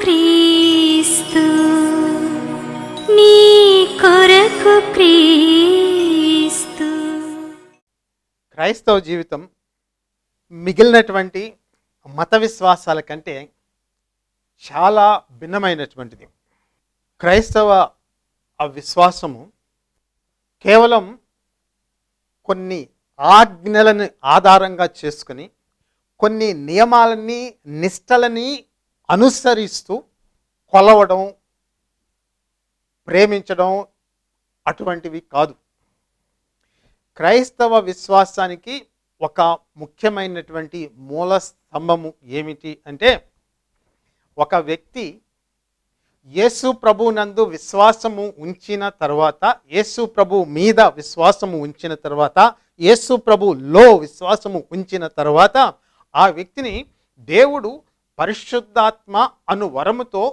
క్రీస్తు నీ కొరకు క్రీస్తు. క్రైస్తవ జీవితం మిగిలినటువంటి మత విశ్వాసాల కంటే చాలా భిన్నమైనటువంటిది. క్రైస్తవ ఆ విశ్వాసము కేవలం కొన్ని ఆజ్ఞలను ఆధారంగా చేసుకుని కొన్ని నియమాలని నిష్టలని అనుసరిస్తూ కొలవడం ప్రేమించడం అటువంటివి కాదు. క్రైస్తవ విశ్వాసానికి ఒక ముఖ్యమైనటువంటి మూల స్తంభము ఏమిటి అంటే ఒక వ్యక్తి యేసు ప్రభునందు విశ్వాసము ఉంచిన తర్వాత యేసు ప్రభు మీద విశ్వాసము ఉంచిన తర్వాత యేసు ప్రభులో విశ్వాసము ఉంచిన తర్వాత ఆ వ్యక్తిని దేవుడు పరిశుద్ధాత్మ అను వరముతో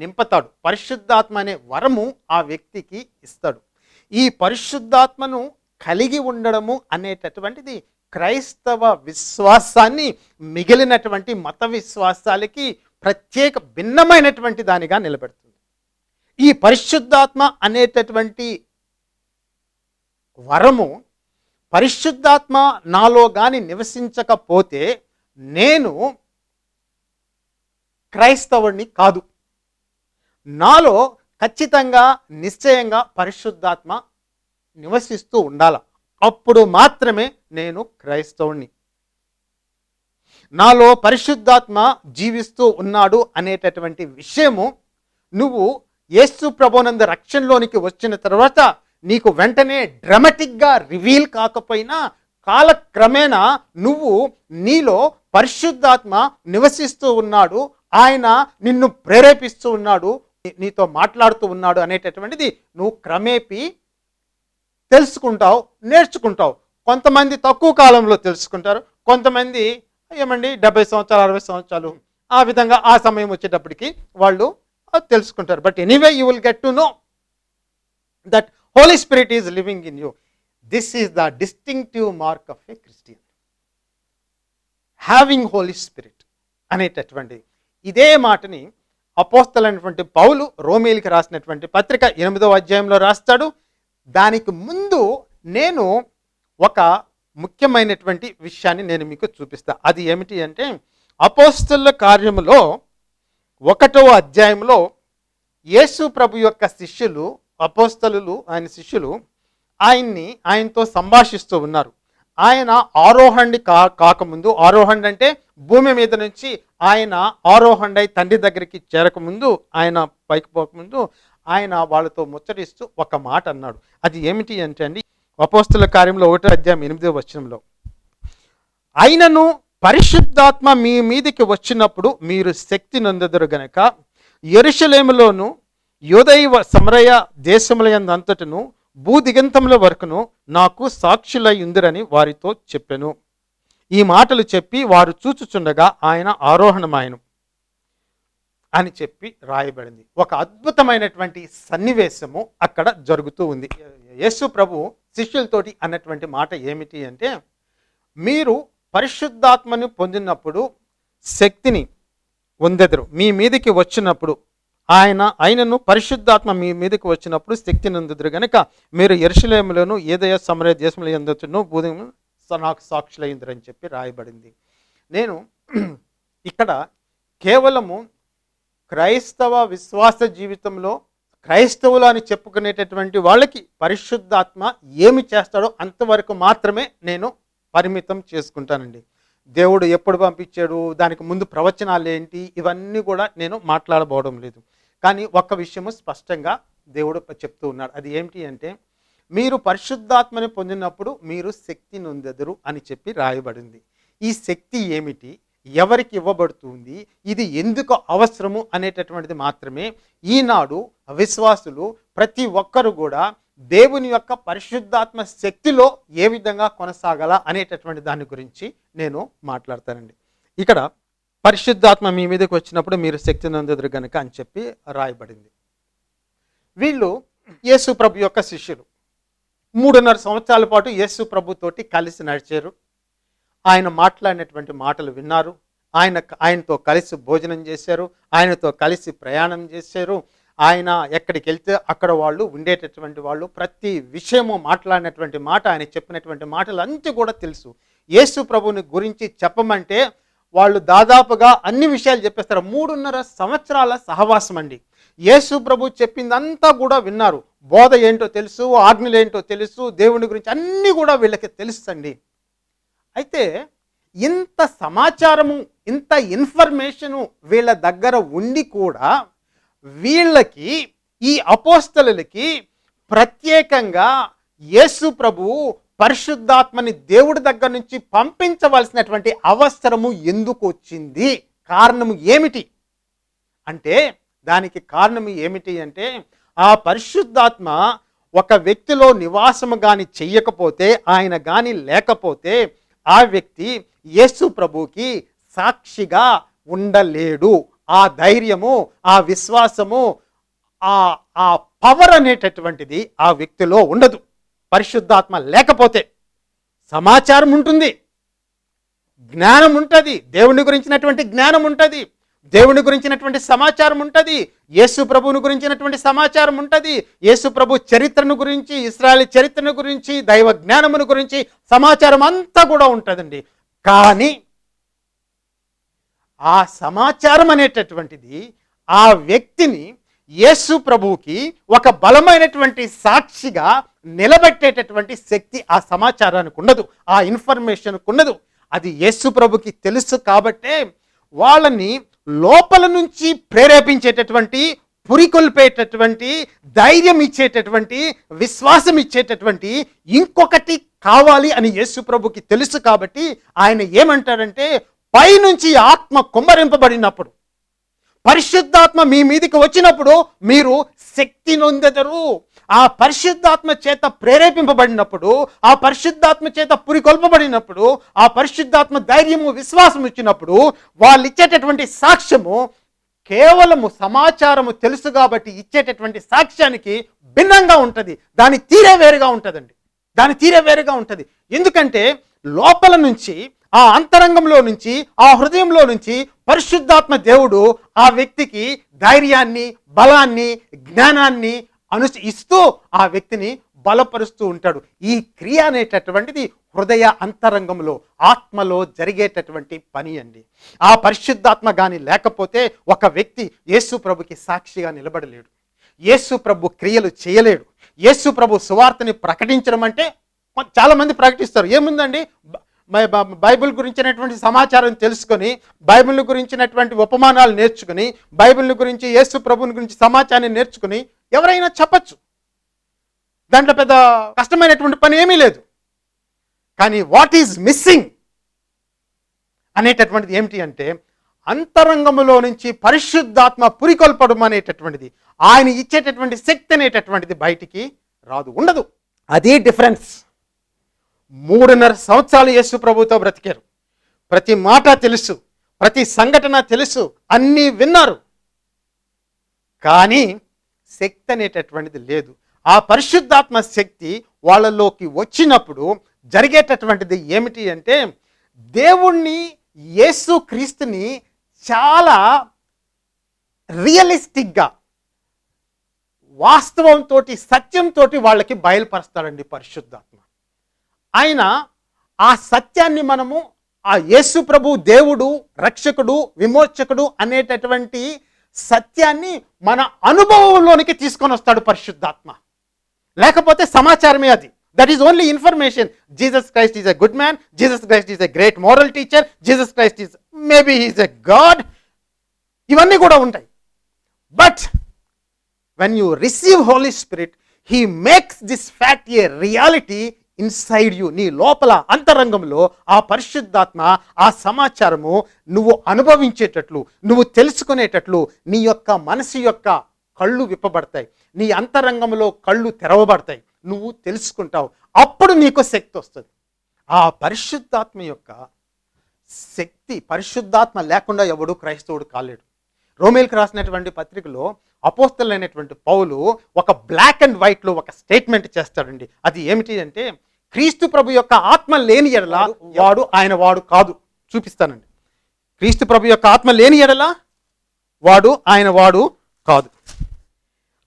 నింపతాడు. పరిశుద్ధాత్మ అనే వరము ఆ వ్యక్తికి ఇస్తాడు. ఈ పరిశుద్ధాత్మను కలిగి ఉండడము అనేటటువంటిది క్రైస్తవ విశ్వాసాన్ని మిగిలినటువంటి మత విశ్వాసాలకి ప్రత్యేక భిన్నమైనటువంటి దానిగా నిలబెడుతుంది. ఈ పరిశుద్ధాత్మ అనేటటువంటి వరము పరిశుద్ధాత్మ నాలో కానీ నివసించకపోతే నేను క్రైస్తవుడిని కాదు. నాలో ఖచ్చితంగా నిశ్చయంగా పరిశుద్ధాత్మ నివసిస్తూ ఉండాల. అప్పుడు మాత్రమే నేను క్రైస్తవుణ్ణి. నాలో పరిశుద్ధాత్మ జీవిస్తూ ఉన్నాడు అనేటటువంటి విషయము నువ్వు యేసు ప్రభునంద రక్షణలోనికి వచ్చిన తర్వాత నీకు వెంటనే డ్రమటిక్గా రివీల్ కాకపోయినా కాలక్రమేణా నువ్వు నీలో పరిశుద్ధాత్మ నివసిస్తూ ఉన్నాడు ఆయన నిన్ను ప్రేరేపిస్తూ ఉన్నాడు నీతో మాట్లాడుతూ ఉన్నాడు అనేటటువంటిది నువ్వు క్రమేపీ తెలుసుకుంటావు నేర్చుకుంటావు. కొంతమంది తక్కువ కాలంలో తెలుసుకుంటారు కొంతమంది ఏమండి డెబ్బై సంవత్సరాలు అరవై సంవత్సరాలు. ఆ విధంగా ఆ సమయం వచ్చేటప్పటికి వాళ్ళు తెలుసుకుంటారు. But anyway you will get to know that Holy Spirit is living in you this is the distinctive mark of a Christian having Holy Spirit అనేటటువంటి ఇదే మాటని అపోస్తలైనటువంటి పౌలు రోమేలికి రాసినటువంటి పత్రిక ఎనిమిదవ అధ్యాయంలో రాస్తాడు. దానికి ముందు నేను ఒక ముఖ్యమైనటువంటి విషయాన్ని నేను మీకు చూపిస్తా. అది ఏమిటి అంటే అపోస్తల కార్యములో ఒకటవ అధ్యాయంలో యేసు ప్రభు యొక్క శిష్యులు అపోస్తలు ఆయన శిష్యులు ఆయన్ని ఆయనతో సంభాషిస్తూ ఉన్నారు. ఆయన ఆరోహణి కా కాకముందు ఆరోహణ అంటే భూమి మీద నుంచి ఆయన ఆరోహణ్ తండ్రి దగ్గరికి చేరకముందు ఆయన పైకి పోకముందు ఆయన వాళ్ళతో ముచ్చటిస్తూ ఒక మాట అన్నాడు. అది ఏమిటి అంటే అండి అపోస్తుల కార్యంలో ఒకటో అధ్యాయం ఎనిమిదో వచనంలో అయినను పరిశుద్ధాత్మ మీ మీదికి వచ్చినప్పుడు మీరు శక్తి నొందెదరు గనక ఎరుషలేములోను యోదైవ సమరయ దేశములయందు అంతటను భూదిగంతముల వరకును నాకు సాక్షులై ఉందిరని వారితో చెప్పాను. ఈ మాటలు చెప్పి వారు చూచుచుండగా ఆయన ఆరోహణమాయను అని చెప్పి రాయబడింది. ఒక అద్భుతమైనటువంటి సన్నివేశము అక్కడ జరుగుతూ ఉంది. యేసు ప్రభు శిష్యులతోటి అన్నటువంటి మాట ఏమిటి అంటే మీరు పరిశుద్ధాత్మను పొందినప్పుడు శక్తిని పొందెదరు మీ మీదకి వచ్చినప్పుడు ఆయన ఆయనను పరిశుద్ధాత్మ మీ మీదకి వచ్చినప్పుడు శక్తిని అందుదురు కనుక మీరు ఎరుసలేములను ఏదయ సమరయ దేశంలో ఎందుతున్నో భూమి నాకు సాక్షులైందని చెప్పి రాయబడింది. నేను ఇక్కడ కేవలము క్రైస్తవ విశ్వాస జీవితంలో క్రైస్తవులు అని చెప్పుకునేటటువంటి వాళ్ళకి పరిశుద్ధాత్మ ఏమి చేస్తాడో అంతవరకు మాత్రమే నేను పరిమితం చేసుకుంటానండి. దేవుడు ఎప్పుడు పంపించాడు దానికి ముందు ప్రవచనాలు ఏంటి ఇవన్నీ కూడా నేను మాట్లాడబోవడం లేదు. కానీ ఒక్క విషయము స్పష్టంగా దేవుడు చెప్తూ ఉన్నాడు. అది ఏమిటి అంటే మీరు పరిశుద్ధాత్మని పొందినప్పుడు మీరు శక్తి నొందెదరు అని చెప్పి రాయబడింది. ఈ శక్తి ఏమిటి? ఎవరికి ఇవ్వబడుతుంది? ఇది ఎందుకు అవసరము అనేటటువంటిది మాత్రమే ఈనాడు విశ్వాసులు ప్రతి ఒక్కరు కూడా దేవుని యొక్క పరిశుద్ధాత్మ శక్తిలో ఏ విధంగా కొనసాగల అనేటటువంటి దాని గురించి నేను మాట్లాడతానండి. ఇక్కడ పరిశుద్ధాత్మ మీ మీదకి వచ్చినప్పుడు మీరు శక్తి నందుదురు గనుక అని చెప్పి రాయబడింది. వీళ్ళు యేసు ప్రభు యొక్క శిష్యులు. మూడున్నర సంవత్సరాల పాటు యేసు ప్రభుతోటి కలిసి నడిచారు. ఆయన మాట్లాడినటువంటి మాటలు విన్నారు. ఆయన ఆయనతో కలిసి భోజనం చేశారు. ఆయనతో కలిసి ప్రయాణం చేశారు. ఆయన ఎక్కడికి వెళ్తే అక్కడ వాళ్ళు ఉండేటటువంటి వాళ్ళు ప్రతి విషయము మాట్లాడినటువంటి మాట ఆయన చెప్పినటువంటి మాటలు అంతా కూడా తెలుసు. యేసు ప్రభుని గురించి చెప్పమంటే వాళ్ళు దాదాపుగా అన్ని విషయాలు చెప్పేస్తారు. మూడున్నర సంవత్సరాల సహవాసం అండి యేసు ప్రభు చెప్పిందంతా కూడా విన్నారు. బోధ ఏంటో తెలుసు ఆజ్ఞలు ఏంటో తెలుసు దేవుని గురించి అన్నీ కూడా వీళ్ళకి తెలుసండి. అయితే ఇంత సమాచారము ఇంత ఇన్ఫర్మేషను వీళ్ళ దగ్గర ఉండి కూడా వీళ్ళకి ఈ అపోస్తలకి ప్రత్యేకంగా యేసు ప్రభువు పరిశుద్ధాత్మని దేవుడి దగ్గర నుంచి పంపించవలసినటువంటి అవసరము ఎందుకు వచ్చింది? కారణము ఏమిటి? అంటే దానికి కారణం ఏమిటి అంటే ఆ పరిశుద్ధాత్మ ఒక వ్యక్తిలో నివాసము గాని చెయ్యకపోతే ఆయన గాని లేకపోతే ఆ వ్యక్తి యేసు ప్రభుకి సాక్షిగా ఉండలేడు. ఆ ధైర్యము ఆ విశ్వాసము ఆ ఆ పవర్ అనేటటువంటిది ఆ వ్యక్తిలో ఉండదు. పరిశుద్ధాత్మ లేకపోతే సమాచారం ఉంటుంది. జ్ఞానం ఉంటుంది. దేవుని గురించినటువంటి జ్ఞానం ఉంటుంది. దేవుని గురించినటువంటి సమాచారం ఉంటుంది. యేసు ప్రభువుని గురించినటువంటి సమాచారం ఉంటుంది. యేసు ప్రభు చరిత్రను గురించి ఇస్రాయల్ చరిత్రను గురించి దైవ జ్ఞానమును గురించి సమాచారం అంతా కూడా ఉంటుందండి. కానీ ఆ సమాచారం అనేటటువంటిది ఆ వ్యక్తిని యేసు ప్రభువుకి ఒక బలమైనటువంటి సాక్షిగా నిలబెట్టేటటువంటి శక్తి ఆ సమాచారానికి ఉండదు. ఆ ఇన్ఫర్మేషన్కు ఉండదు. అది యేసు ప్రభుకి తెలుసు కాబట్టే వాళ్ళని లోపల నుంచి ప్రేరేపించేటటువంటి పురికొల్పేటటువంటి ధైర్యం ఇచ్చేటటువంటి విశ్వాసం ఇచ్చేటటువంటి ఇంకొకటి కావాలి అని యేసు ప్రభుకి తెలుసు కాబట్టి ఆయన ఏమంటాడంటే పైనుంచి ఆత్మ కుమ్మరింపబడినప్పుడు పరిశుద్ధాత్మ మీ మీదికి వచ్చినప్పుడు మీరు శక్తి నొందెదరు. ఆ పరిశుద్ధాత్మ చేత ప్రేరేపింపబడినప్పుడు ఆ పరిశుద్ధాత్మ చేత పురికొల్పబడినప్పుడు ఆ పరిశుద్ధాత్మ ధైర్యము విశ్వాసం ఇచ్చినప్పుడు వాళ్ళు ఇచ్చేటటువంటి సాక్ష్యము కేవలము సమాచారము తెలుసు కాబట్టి ఇచ్చేటటువంటి సాక్ష్యానికి భిన్నంగా ఉంటుంది. దాని తీరే వేరుగా ఉంటుందండి. దాని తీరే వేరుగా ఉంటుంది. ఎందుకంటే లోపల నుంచి ఆ అంతరంగంలో నుంచి ఆ హృదయంలో నుంచి పరిశుద్ధాత్మ దేవుడు ఆ వ్యక్తికి ధైర్యాన్ని బలాన్ని జ్ఞానాన్ని అను ఇస్తూ ఆ వ్యక్తిని బలపరుస్తూ ఉంటాడు. ఈ క్రియ అనేటటువంటిది హృదయ అంతరంగంలో ఆత్మలో జరిగేటటువంటి పని అండి. ఆ పరిశుద్ధాత్మ కానీ లేకపోతే ఒక వ్యక్తి యేసు ప్రభుకి సాక్షిగా నిలబడలేడు. యేసు ప్రభు క్రియలు చేయలేడు. యేసు ప్రభు సువార్తని ప్రకటించడం అంటే చాలామంది ప్రకటిస్తారు. ఏముందండి? బైబిల్ గురించినటువంటి సమాచారం తెలుసుకొని బైబిల్ గురించినటువంటి ఉపమానాలు నేర్చుకుని బైబిల్ గురించి యేసు ప్రభుని గురించి సమాచారాన్ని నేర్చుకుని ఎవరైనా చెప్పచ్చు. దాంట్లో పెద్ద కష్టమైనటువంటి పని ఏమీ లేదు. కానీ వాట్ ఈజ్ మిస్సింగ్ అనేటటువంటిది ఏమిటి అంటే అంతరంగములో నుంచి పరిశుద్ధాత్మ పురికొల్పడం అనేటటువంటిది ఆయన ఇచ్చేటటువంటి శక్తి అనేటటువంటిది బయటికి రాదు ఉండదు. అదే డిఫరెన్స్ మూడున్నర సంవత్సరాలు యేసు ప్రభుతో బ్రతికారు. ప్రతి మాట తెలుసు ప్రతి సంఘటన తెలుసు అన్నీ విన్నారు. కానీ శక్తి అనేటటువంటిది లేదు. ఆ పరిశుద్ధాత్మ శక్తి వాళ్ళలోకి వచ్చినప్పుడు జరిగేటటువంటిది ఏమిటి అంటే దేవుణ్ణి యేసు క్రీస్తుని చాలా రియలిస్టిక్గా వాస్తవంతో సత్యంతో వాళ్ళకి బయలుపరుస్తాడండి పరిశుద్ధాత్మ. ఆయన ఆ సత్యాన్ని మనము ఆ యేసు ప్రభు దేవుడు రక్షకుడు విమోచకుడు అనేటటువంటి సత్యాన్ని మన అనుభవంలోనికి తీసుకొని వస్తాడు పరిశుద్ధాత్మ. లేకపోతే సమాచారమే అది. That is only information Jesus Christ is a good man Jesus Christ is a great moral teacher Jesus Christ is maybe is a God ఇవన్నీ కూడా ఉంటాయి. But when you receive Holy Spirit he makes this fact a reality inside you నీ లోపల అంతరంగంలో ఆ పరిశుద్ధాత్మ ఆ సమాచారము నువ్వు అనుభవించేటట్లు నువ్వు తెలుసుకునేటట్లు నీ యొక్క మనసు యొక్క కళ్ళు విప్పబడతాయి. నీ అంతరంగంలో కళ్ళు తెరవబడతాయి. నువ్వు తెలుసుకుంటావు. అప్పుడు నీకు శక్తి వస్తుంది. ఆ పరిశుద్ధాత్మ యొక్క శక్తి పరిశుద్ధాత్మ లేకుండా ఎవడు క్రైస్తవుడు కాలేడు. రోమేల్కి రాసినటువంటి పత్రికలో అపోస్తలైనటువంటి పౌలు ఒక బ్లాక్ అండ్ వైట్లో ఒక స్టేట్మెంట్ చేస్తాడండి. అది ఏమిటి అంటే క్రీస్తు ప్రభు యొక్క ఆత్మ లేని ఎడల వాడు ఆయన వాడు కాదు. చూపిస్తానండి. క్రీస్తు ప్రభు యొక్క ఆత్మ లేని ఎడల వాడు ఆయన వాడు కాదు.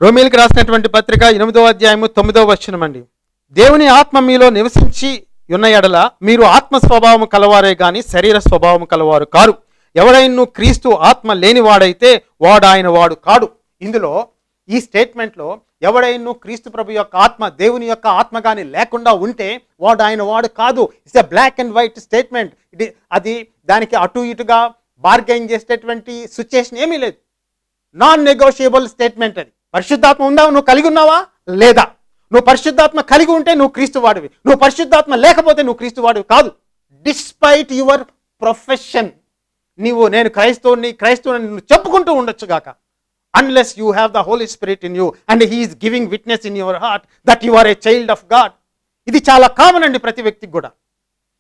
రోమిలికి రాసినటువంటి పత్రిక ఎనిమిదవ అధ్యాయము తొమ్మిదవ వచనం అండి దేవుని ఆత్మ మీలో నివసించి ఉన్న ఎడల మీరు ఆత్మ స్వభావం కలవారే గాని శరీర స్వభావం కలవారు కారు. ఎవడైనా క్రీస్తు ఆత్మ లేనివాడైతే వాడు ఆయన వాడు కాడు. ఇందులో ఈ స్టేట్మెంట్లో ఎవడైనా క్రీస్తు ప్రభు యొక్క ఆత్మ దేవుని యొక్క ఆత్మ కానీ లేకుండా ఉంటే వాడు ఆయన వాడు కాదు. It's a black and white statement ఇది అది దానికి అటు ఇటుగా బార్గెయిన్ చేసేటటువంటి సిచ్యుయేషన్ ఏమీ లేదు. నాన్ నెగోషియబుల్ స్టేట్మెంట్ అది. పరిశుద్ధాత్మ ఉందా? నువ్వు కలిగి ఉన్నావా? లేదా? నువ్వు పరిశుద్ధాత్మ కలిగి ఉంటే నువ్వు క్రీస్తు వాడివి. నువ్వు పరిశుద్ధాత్మ లేకపోతే నువ్వు క్రీస్తు వాడివి కాదు. డిస్పైట్ యువర్ ప్రొఫెషన్ నీవు నేను క్రైస్తవుని క్రైస్తవుని నువ్వు చెప్పుకుంటూ ఉండొచ్చు unless you have the Holy Spirit in you and he is giving witness in your heart that you are a child of God ఇది చాలా కామన్ అండి ప్రతి వ్యక్తికి కూడా.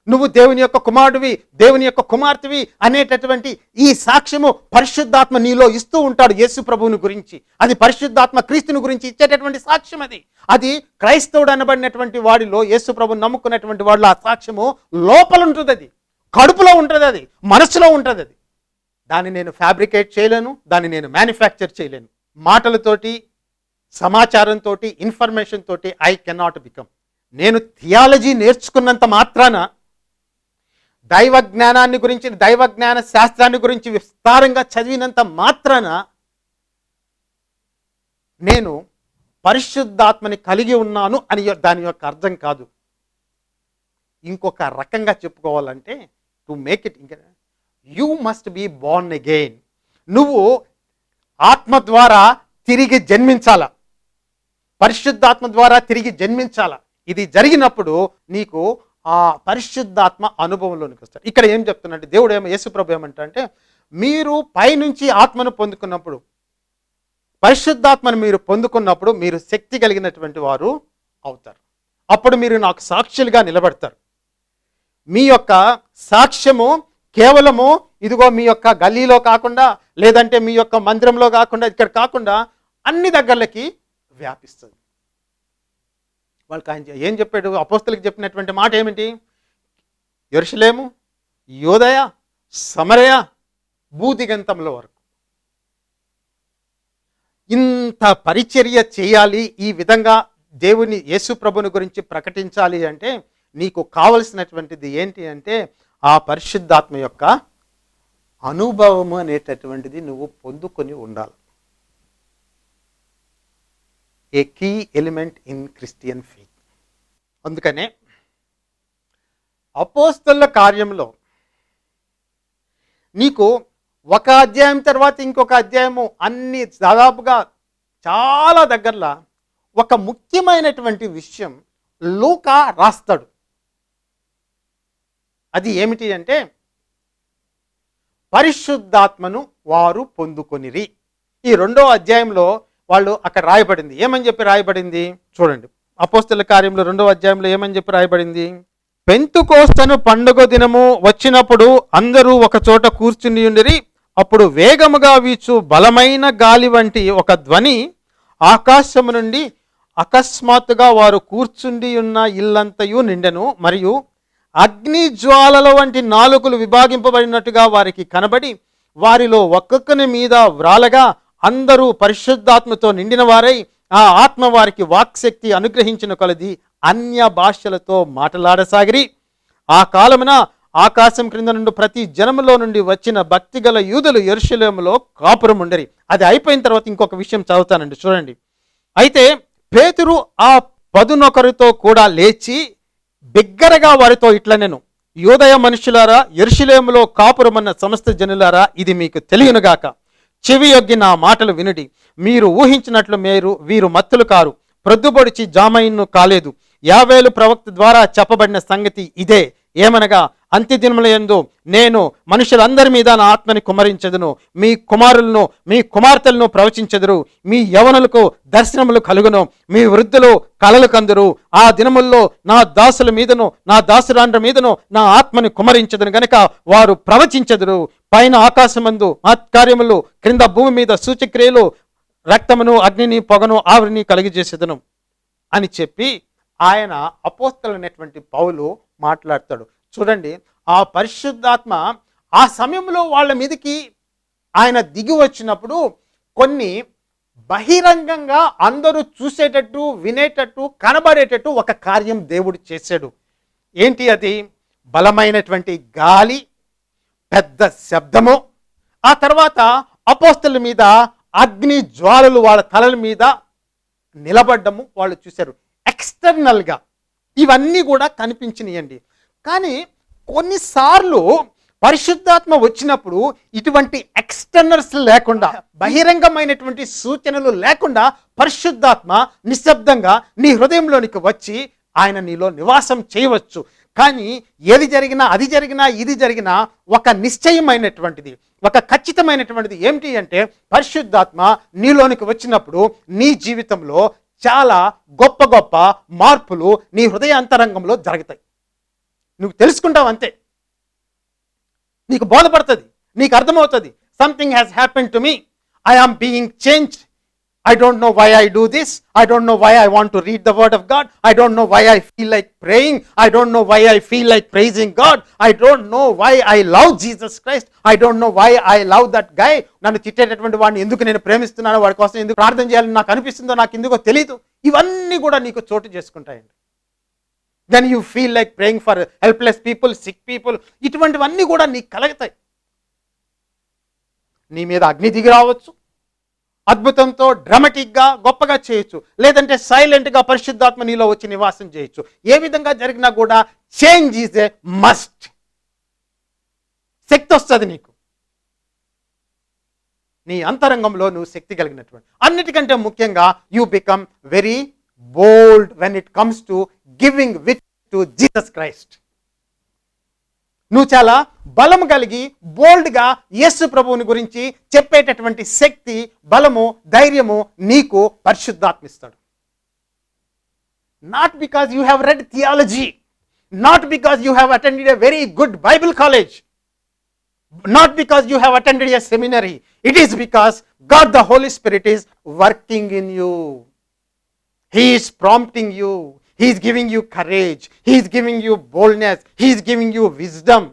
నువ్వు దేవుని యొక్క కుమారుడివి దేవుని యొక్క కుమార్తెవి అనేటటువంటి ఈ సాక్ష్యము పరిశుద్ధాత్మ నీలో ఇస్తూ ఉంటాడు యేసు ప్రభువుని గురించి. అది పరిశుద్ధాత్మ క్రీస్తుని గురించి ఇచ్చేటటువంటి సాక్ష్యం అది. అది క్రైస్తవుడు అనబడినటువంటి వాడిలో యేసు ప్రభుని నమ్ముకున్నటువంటి వాడిలో ఆ సాక్ష్యము లోపల ఉంటుంది అది కడుపులో ఉంటుంది అది మనసులో ఉంటుంది అది దాన్ని నేను ఫ్యాబ్రికేట్ చేయలేను దాన్ని నేను మ్యానుఫ్యాక్చర్ చేయలేను. మాటలతోటి సమాచారంతో ఇన్ఫర్మేషన్ తోటి ఐ కెనాట్ బికమ్ నేను థియాలజీ నేర్చుకున్నంత మాత్రాన దైవ జ్ఞానాన్ని గురించి దైవ జ్ఞాన శాస్త్రాన్ని గురించి విస్తారంగా చదివినంత మాత్రాన నేను పరిశుద్ధాత్మని కలిగి ఉన్నాను అని దాని యొక్క అర్థం కాదు. ఇంకొక రకంగా చెప్పుకోవాలంటే టు మేక్ ఇట్ ఇంకా you must be born again నువ్వు ఆత్మ ద్వారా తిరిగి జన్మించాల. పరిశుద్ధాత్మ ద్వారా తిరిగి జన్మించాల. ఇది జరిగినప్పుడు నీకు ఆ పరిశుద్ధాత్మ అనుభవంలోనికి వస్తాడు. ఇక్కడ ఏం చెప్తున్నాడు? దేవుడు ఏమో యేసుప్రభు ఏమంటే మీరు పైనుంచి ఆత్మను పొందుకున్నప్పుడు పరిశుద్ధాత్మను మీరు పొందుకున్నప్పుడు మీరు శక్తి కలిగినటువంటి వారు అవుతారు. అప్పుడు మీరు నాకు సాక్షులుగా నిలబడతారు. మీ యొక్క సాక్ష్యము కేవలము ఇదిగో మీ యొక్క గల్లీలో కాకుండా లేదంటే మీ యొక్క మందిరంలో కాకుండా ఇక్కడ కాకుండా అన్ని దగ్గరలకి వ్యాపిస్తుంది. వాళ్ళకి ఆయన ఏం చెప్పాడు? అపోస్తులకి చెప్పినటువంటి మాట ఏమిటి? ఎరుషలేము యోదయ సమరయ భూదిగంతంలో వరకు. ఇంత పరిచర్య చేయాలి ఈ విధంగా దేవుని యేసు ప్రభుని గురించి ప్రకటించాలి అంటే నీకు కావలసినటువంటిది ఏంటి అంటే ఆ పరిశుద్ధాత్మ యొక్క అనుభవము అనేటటువంటిది నువ్వు పొందుకొని ఉండాలి. A key element in Christian faith అందుకనే అపోస్తల కార్యంలో నీకు ఒక అధ్యాయం తర్వాత ఇంకొక అధ్యాయము అన్ని దాదాపుగా చాలా దగ్గరలో ఒక ముఖ్యమైనటువంటి విషయం లూకా రాస్తాడు. అది ఏమిటి అంటే పరిశుద్ధాత్మను వారు పొందుకొనిరి. ఈ రెండో అధ్యాయంలో వాళ్ళు అక్కడ రాయబడింది. ఏమని చెప్పి రాయబడింది? చూడండి. అపోస్తల కార్యంలో రెండో అధ్యాయంలో ఏమని చెప్పి రాయబడింది? పెంతుకోస్తను పండుగ దినము వచ్చినప్పుడు అందరూ ఒక చోట కూర్చుని ఉండిరి. అప్పుడు వేగముగా వీచు బలమైన గాలి వంటి ఒక ధ్వని ఆకాశము నుండి అకస్మాత్తుగా వారు కూర్చుండి ఉన్న ఇల్లంతయు నిండెను. మరియు అగ్ని జ్వాలల వంటి నాలుకలు విభాగింపబడినట్టుగా వారికి కనబడి వారిలో ఒక్కొక్కని మీద వ్రాలగా అందరూ పరిశుద్ధాత్మతో నిండిన వారై ఆ ఆత్మ వారికి వాక్శక్తి అనుగ్రహించిన కొలది అన్య భాషలతో మాట్లాడసాగిరి. ఆ కాలమున ఆకాశం క్రింద నుండి ప్రతి జనములో నుండి వచ్చిన భక్తిగల యూదులు ఎరుశలేములో కాపురం ఉండరి అది అయిపోయిన తర్వాత ఇంకొక విషయం చదువుతానండి చూడండి. అయితే పేతురు ఆ పదునొకరితో కూడా లేచి బిగ్గరగా వారితో ఇట్లా నేను యోదయ మనుషులారా ఎరుషులేములో కాపురమన్న సమస్త జనులారా ఇది మీకు తెలియనుగాక. చెవి యొగ్గి నా మాటలు వినుడి. మీరు ఊహించినట్లు మీరు వీరు మత్తులు కారు. ప్రొద్దుపొడిచి జామయిన్ను కాలేదు. యావేలు ప్రవక్త ద్వారా చెప్పబడిన సంగతి ఇదే. ఏమనగా అంత్యదినముల యందు నేను మనుషులందరి మీద నా ఆత్మని కుమరించదును. మీ కుమారులను మీ కుమార్తెలను ప్రవచించదురు. మీ యవనులకు దర్శనములు కలుగును. మీ వృద్ధులు కలలు కందురు. ఆ దినముల్లో నా దాసుల మీదను నా దాసురాండ్ర మీదను నా ఆత్మని కుమరించదును గనక వారు ప్రవచించదురు. పైన ఆకాశమందు కార్యములు క్రింద భూమి మీద సూచక్రియలు రక్తమును అగ్నిని పొగను ఆవిరిని కలిగజేసేదను అని చెప్పి ఆయన అపోస్తలైనటువంటి పౌలు మాట్లాడతాడు. చూడండి ఆ పరిశుద్ధాత్మ ఆ సమయంలో వాళ్ళ మీదకి ఆయన దిగి వచ్చినప్పుడు కొన్ని బహిరంగంగా అందరూ చూసేటట్టు వినేటట్టు కనబడేటట్టు ఒక కార్యం దేవుడు చేశాడు. ఏంటి అది? బలమైనటువంటి గాలి పెద్ద శబ్దము ఆ తర్వాత అపోస్తల మీద అగ్ని జ్వాలలు వాళ్ళ తలల మీద నిలబడ్డము వాళ్ళు చూశారు. ఎక్స్టర్నల్గా ఇవన్నీ కూడా కనిపించినాయండి. కానీ కొన్నిసార్లు పరిశుద్ధాత్మ వచ్చినప్పుడు ఇటువంటి ఎక్స్టర్నల్స్ లేకుండా బహిరంగమైనటువంటి సూచనలు లేకుండా పరిశుద్ధాత్మ నిశ్శబ్దంగా నీ హృదయంలోనికి వచ్చి ఆయన నీలో నివాసం చేయవచ్చు. కానీ ఏది జరిగినా అది జరిగినా ఇది జరిగినా ఒక నిశ్చయమైనటువంటిది ఒక ఖచ్చితమైనటువంటిది ఏమిటి అంటే పరిశుద్ధాత్మ నీలోనికి వచ్చినప్పుడు నీ జీవితంలో చాలా గొప్ప గొప్ప మార్పులు నీ హృదయ అంతరంగంలో జరుగుతాయి. నువ్వు తెలుసుకుంటావు అంతే. నీకు బోధపడుతుంది నీకు అర్థమవుతుంది something has happen to me I am being change I don't know why I do this I don't know why I want to read the word of God I don't know why I feel like praying I don't know why I feel like praising God I don't know why I love Jesus Christ I don't know why I love that guy నన్ను తిట్టేటటువంటి వాడిని ఎందుకు నేను ప్రేమిస్తున్నానో వాడి కోసం ఎందుకు ప్రార్థన చేయాలని నాకు అనిపిస్తుందో నాకు ఎందుకో తెలియదు ఇవన్నీ కూడా నీకు చోటు చేసుకుంటాయండి. Then you feel like praying for helpless people sick people ఇటువంటివన్నీ కూడా నీకు కలుగుతాయి. నీ మీద అగ్ని దిగి రావచ్చు. అద్భుతంతో డ్రమటిక్గా గొప్పగా చేయొచ్చు. లేదంటే సైలెంట్గా పరిశుద్ధాత్మ నీలో వచ్చి నివాసం చేయొచ్చు. ఏ విధంగా జరిగినా కూడా చేంజ్ ఈజ్ ఏ మస్ట్ శక్తి వస్తుంది నీకు. నీ అంతరంగంలో నువ్వు శక్తి కలిగినటువంటి. అన్నిటికంటే ముఖ్యంగా you become very bold when it comes to giving with to Jesus Christ నువ్వు చాలా బలం కలిగి బోల్డ్గా యేసు ప్రభువుని గురించి చెప్పేటటువంటి శక్తి బలము ధైర్యము నీకు పరిశుద్ధాత్మిస్తాడు. Not because you have read theology not because you have attended a very good Bible college not because you have attended a seminary it is because God the Holy Spirit is working in you he is prompting you. He is giving you courage. He is giving you boldness. He is giving you wisdom.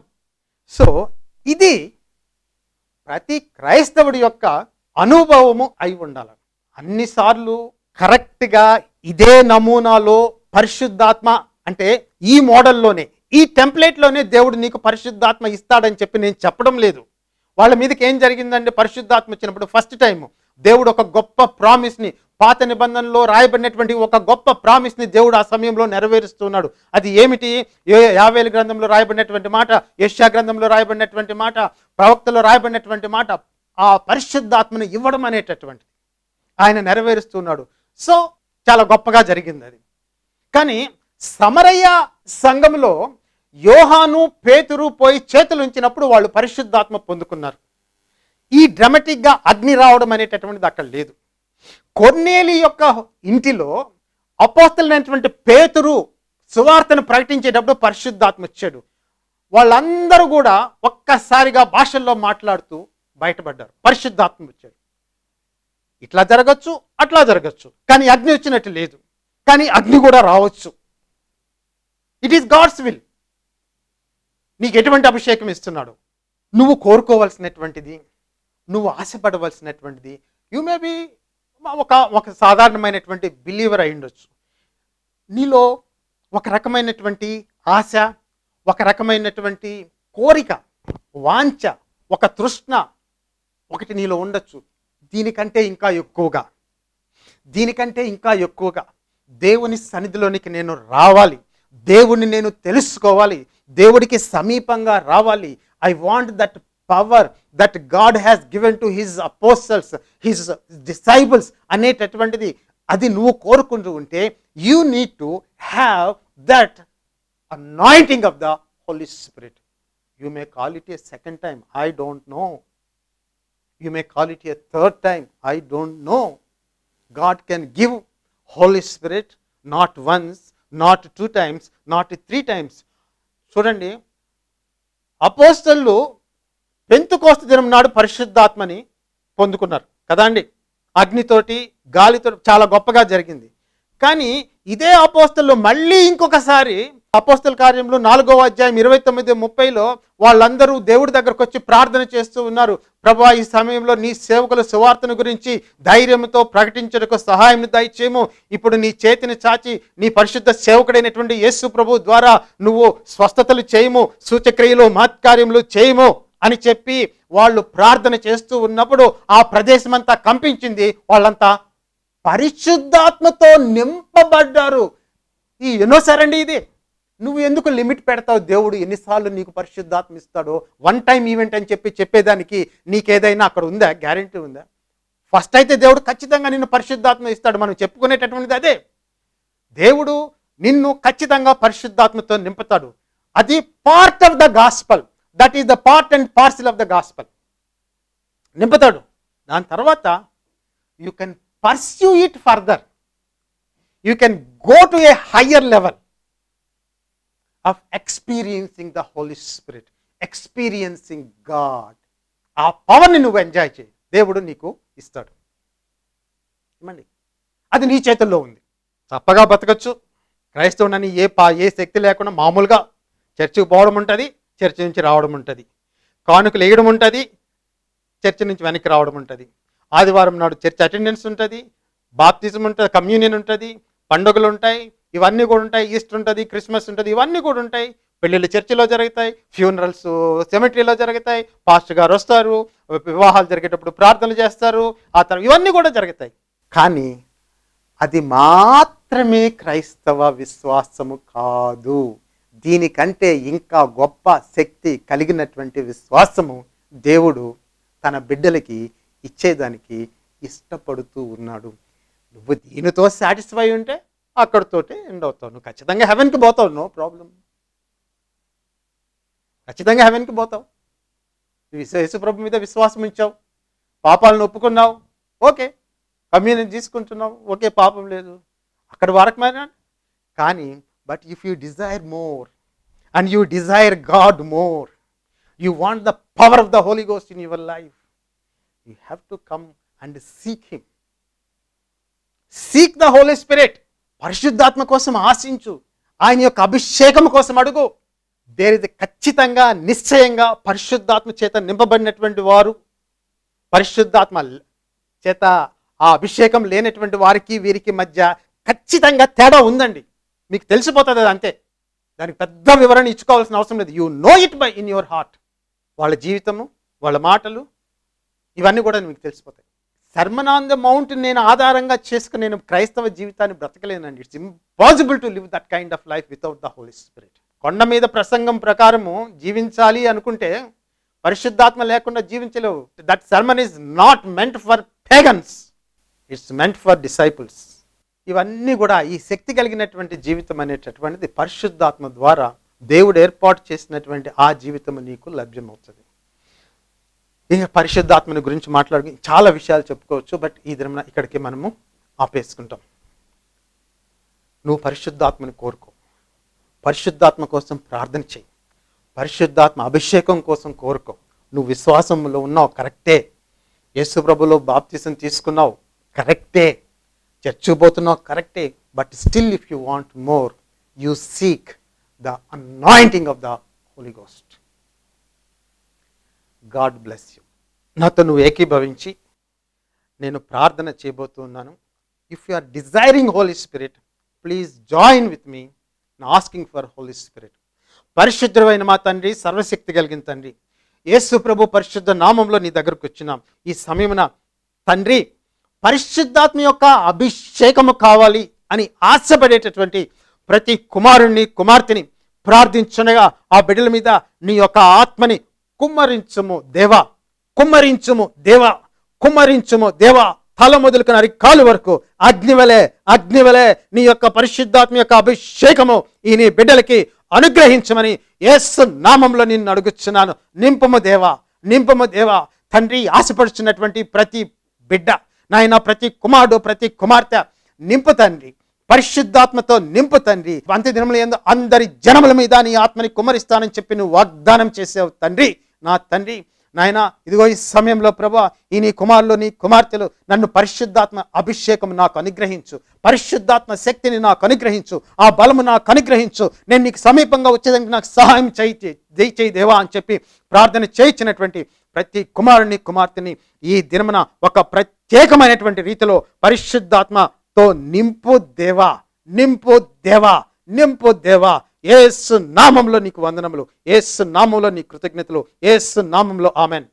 ఇది ప్రతి క్రైస్తవుడి యొక్క అనుభవము అయి ఉండాలి. అన్నిసార్లు కరెక్ట్గా ఇదే నమూనాలో పరిశుద్ధాత్మ అంటే ఈ మోడల్లోనే ఈ టెంప్లెట్లోనే దేవుడు నీకు పరిశుద్ధాత్మ ఇస్తాడని చెప్పి నేను చెప్పడం లేదు. వాళ్ళ మీదకి ఏం జరిగిందంటే పరిశుద్ధాత్మ వచ్చినప్పుడు ఫస్ట్ టైం దేవుడు ఒక గొప్ప ప్రామిస్ని పాత నిబంధనలో రాయబడినటువంటి ఒక గొప్ప ప్రామిస్ని దేవుడు ఆ సమయంలో నెరవేరుస్తున్నాడు. అది ఏమిటి? ఏ- యావేలు గ్రంథంలో రాయబడినటువంటి మాట యష్యా గ్రంథంలో రాయబడినటువంటి మాట ప్రవక్తలో రాయబడినటువంటి మాట ఆ పరిశుద్ధాత్మను ఇవ్వడం అనేటటువంటిది. ఆయన నెరవేరుస్తున్నాడు. సో చాలా గొప్పగా జరిగింది అది. కానీ సమరయ్య సంఘంలో యోహాను పేతురు పోయి చేతులు ఉంచినప్పుడు వాళ్ళు పరిశుద్ధాత్మ పొందుకున్నారు. ఈ డ్రమటిక్గా అగ్ని రావడం అనేటటువంటిది అక్కడ లేదు. కొన్నేలి యొక్క ఇంటిలో అపోస్తలైనటువంటి పేతురు సువార్తను ప్రకటించేటప్పుడు పరిశుద్ధాత్మ వచ్చాడు. వాళ్ళందరూ కూడా ఒక్కసారిగా భాషల్లో మాట్లాడుతూ బయటపడ్డారు. పరిశుద్ధాత్మ వచ్చాడు. ఇట్లా జరగచ్చు అట్లా జరగచ్చు. కానీ అగ్ని వచ్చినట్టు లేదు. కానీ అగ్ని కూడా రావచ్చు. ఇట్ ఈస్ గాడ్స్ విల్ నీకు ఎటువంటి అభిషేకం ఇస్తున్నాడు? నువ్వు కోరుకోవలసినటువంటిది నువ్వు ఆశపడవలసినటువంటిది యు మే బి ఒక ఒక సాధారణమైనటువంటి బిలీవర్ అయి ఉండొచ్చు. నీలో ఒక రకమైనటువంటి ఆశ ఒక రకమైనటువంటి కోరిక వాంఛ ఒక తృష్ణ ఒకటి నీలో ఉండొచ్చు. దీనికంటే ఇంకా ఎక్కువగా దీనికంటే ఇంకా ఎక్కువగా దేవుని సన్నిధిలోనికి నేను రావాలి. దేవుణ్ణి నేను తెలుసుకోవాలి. దేవుడికి సమీపంగా రావాలి. I want that power that God has given to his apostles his disciples అనేటటువంటిది అది నువ్వు కోరుకుంటూ ఉంటే you need to have that anointing of the Holy Spirit you may call it a second time I don't know you may call it a third time I don't know God can give Holy Spirit not once not two times not three times చూడండి అపోస్తళ్ళు పెంతుకోస్త దినం నాడు పరిశుద్ధాత్మని పొందుకున్నారు. కదా అండి? అగ్నితోటి గాలితో చాలా గొప్పగా జరిగింది. కానీ ఇదే అపోస్తలు మళ్ళీ ఇంకొకసారి అపోస్తల కార్యంలో నాలుగో అధ్యాయం ఇరవై తొమ్మిది ముప్పైలో వాళ్ళందరూ దేవుడి దగ్గరకు వచ్చి ప్రార్థన చేస్తూ ఉన్నారు. ప్రభా ఈ సమయంలో నీ సేవకుల సువార్తను గురించి ధైర్యంతో ప్రకటించడానికి సహాయం దయచేయము. ఇప్పుడు నీ చేతిని చాచి నీ పరిశుద్ధ సేవకుడైనటువంటి యేసు ప్రభు ద్వారా నువ్వు స్వస్థతలు చేయము. సూచక్రియలు మహత్కార్యములు చేయము. అని చెప్పి వాళ్ళు ప్రార్థన చేస్తూ ఉన్నప్పుడు ఆ ప్రదేశం అంతా కంపించింది. వాళ్ళంతా పరిశుద్ధాత్మతో నింపబడ్డారు. ఈ ఎన్నోసారండి ఇది. నువ్వు ఎందుకు లిమిట్ పెడతావు? దేవుడు ఎన్నిసార్లు నీకు పరిశుద్ధాత్మ ఇస్తాడో? వన్ టైం ఈవెంట్ అని చెప్పి చెప్పేదానికి నీకేదైనా అక్కడ ఉందా? గ్యారంటీ ఉందా? ఫస్ట్ అయితే దేవుడు ఖచ్చితంగా నిన్ను పరిశుద్ధాత్మ ఇస్తాడు. మనం చెప్పుకునేటటువంటిది అదే. దేవుడు నిన్ను ఖచ్చితంగా పరిశుద్ధాత్మతో నింపుతాడు. అది part of the gospel that is the part and parcel of the gospel నింపుతాడు. దాని తర్వాత you can pursue it further you can go to a higher level of experiencing the Holy Spirit experiencing God ఆ పవర్ని నువ్వు enjoy చేయి. దేవుడు నీకు ఇస్తాడు. ఏమండి? అది నీ చేతుల్లో ఉంది. తప్పగా బతకచ్చు. క్రైస్తవునని ఏ పా ఏ శక్తి లేకుండా మామూలుగా చర్చికి పోవడం ఉంటుంది. చర్చి నుంచి రావడం ఉంటుంది. కానుకలు వేయడం ఉంటుంది. చర్చి నుంచి వెనక్కి రావడం ఉంటుంది. ఆదివారం నాడు చర్చ్ అటెండెన్స్ ఉంటుంది. బాప్తిజం ఉంటుంది కమ్యూనియన్ ఉంటుంది పండుగలు ఉంటాయి. ఇవన్నీ కూడా ఉంటాయి. ఈస్టర్ ఉంటుంది క్రిస్మస్ ఉంటుంది. ఇవన్నీ కూడా ఉంటాయి. పెళ్ళిళ్ళు చర్చిలో జరుగుతాయి ఫ్యూనరల్స్ సెమెటరీలో జరుగుతాయి. పాస్టర్ గారు వస్తారు వివాహాలు జరిగేటప్పుడు ప్రార్థనలు చేస్తారు. ఆ తర్వాత ఇవన్నీ కూడా జరుగుతాయి. కానీ అది మాత్రమే క్రైస్తవ విశ్వాసము కాదు. దీనికంటే ఇంకా గొప్ప శక్తి కలిగినటువంటి విశ్వాసము దేవుడు తన బిడ్డలకి ఇచ్చేదానికి ఇష్టపడుతూ ఉన్నాడు. నువ్వు దీనితో సాటిస్ఫై ఉంటే అక్కడితోటే ఎండ్ అవుతావు. నువ్వు ఖచ్చితంగా హెవెన్కి పోతావు నో ప్రాబ్లం ఖచ్చితంగా హెవెన్కి పోతావు. నువ్వు యేసు- మీద విశ్వాసం ఇచ్చావు పాపాలను ఒప్పుకున్నావు. ఓకే. కమ్యూనిటీ తీసుకుంటున్నావు. ఓకే పాపం లేదు. అక్కడ వారకమైన కానీ but if you desire more and you desire God more you want the power of the Holy Ghost in your life you have to come and seek him seek the Holy Spirit పరిశుద్ధాత్మ కోసం ఆశించు ఆయన యొక్క అభిషేకం కోసం అడుగు there ఇది ఖచ్చితంగా నిశ్చయంగా పరిశుద్ధాత్మ చేత నింపబడినటువంటి వారు పరిశుద్ధాత్మ చేత ఆ అభిషేకం లేనటువంటి వారికి వీరికి మధ్య ఖచ్చితంగా తేడా ఉందండి మీకు తెలిసిపోతుంది అది అంతే. దానికి పెద్ద వివరణ ఇచ్చుకోవాల్సిన అవసరం లేదు. You know it by in your heart వాళ్ళ జీవితము వాళ్ళ మాటలు ఇవన్నీ కూడా మీకు తెలిసిపోతాయి. సర్మన్ ఆన్ ద మౌంట్ నేను ఆధారంగా చేసుకుని నేను క్రైస్తవ జీవితాన్ని బ్రతకలేనండి. It's impossible to live that kind of life without the Holy Spirit కొండ మీద ప్రసంగం ప్రకారము జీవించాలి అనుకుంటే పరిశుద్ధాత్మ లేకుండా జీవించలేవు. That sermon is not meant for pagans it's meant for disciples ఇవన్నీ కూడా ఈ శక్తి కలిగినటువంటి జీవితం అనేటటువంటిది పరిశుద్ధాత్మ ద్వారా దేవుడు ఏర్పాటు చేసినటువంటి ఆ జీవితం నీకు లభ్యమవుతుంది. ఇక పరిశుద్ధాత్మని గురించి మాట్లాడు చాలా విషయాలు చెప్పుకోవచ్చు బట్ ఈ దినమున ఇక్కడికి మనము ఆపేసుకుంటాం. నువ్వు పరిశుద్ధాత్మని కోరుకో. పరిశుద్ధాత్మ కోసం ప్రార్థన చేయి. పరిశుద్ధాత్మ అభిషేకం కోసం కోరుకో. నువ్వు విశ్వాసంలో ఉన్నావు కరెక్టే. యేసుప్రభులో బాప్తిసం తీసుకున్నావు కరెక్టే. చచ్చిపోతున్నావు కరెక్టే. But still if you want more you seek the anointing of the Holy Ghost God bless you నాతో నువ్వు ఏకీభవించి నేను ప్రార్థన చేయబోతున్నాను if you are desiring Holy Spirit please join with me asking for Holy Spirit పరిశుద్ధమైన మా తండ్రి సర్వశక్తి కలిగిన తండ్రి యేసు ప్రభు పరిశుద్ధ నామంలో నీ దగ్గరకు వచ్చినాం. ఈ సమయమున తండ్రి పరిశుద్ధాత్మ యొక్క అభిషేకము కావాలి అని ఆశపడేటటువంటి ప్రతి కుమారుణ్ణి కుమార్తెని ప్రార్థించనగా ఆ బిడ్డల మీద నీ యొక్క ఆత్మని కుమ్మరించుము దేవా కుమ్మరించుము దేవా కుమ్మరించుము దేవా. తల మొదలుకున్న అరికాలు వరకు అగ్నివలే అగ్నివలే నీ యొక్క పరిశుద్ధాత్మ యొక్క అభిషేకము ఈ నీ బిడ్డలకి అనుగ్రహించమని ఏసు నామంలో నిన్ను అడుగుచున్నాను. నింపము దేవా నింపము దేవా. తండ్రి ఆశపడుచున్నటువంటి ప్రతి బిడ్డ నాయన ప్రతి కుమారుడు ప్రతి కుమార్తె నింపు తండ్రి. పరిశుద్ధాత్మతో నింపు తండ్రి. అంత్య దినముల యందు అందరి జనముల మీద నీ ఆత్మని కుమరిస్తానని చెప్పి నువ్వు వాగ్దానం చేసావు తండ్రి. నా తండ్రి నాయన ఇదిగో ఈ సమయంలో ప్రభా ఈ నీ కుమారులు నీ కుమార్తెలు నన్ను పరిశుద్ధాత్మ అభిషేకం నాకు అనుగ్రహించు. పరిశుద్ధాత్మ శక్తిని నాకు అనుగ్రహించు. ఆ బలము నాకు అనుగ్రహించు. నేను నీకు సమీపంగా వచ్చేదానికి నాకు సహాయం చేయి దయచేయి దేవా అని చెప్పి ప్రార్థన చేయించినటువంటి ప్రతి కుమారుని కుమార్తెని ఈ దినమున ఒక ప్రత్యేకమైనటువంటి రీతిలో పరిశుద్ధాత్మతో నింపు దేవా నింపు దేవా నింపు దేవా. ఏసు నామంలో నీకు వందనములు ఏసు నామంలో నీ కృతజ్ఞతలు ఏసు నామంలో ఆమెన్.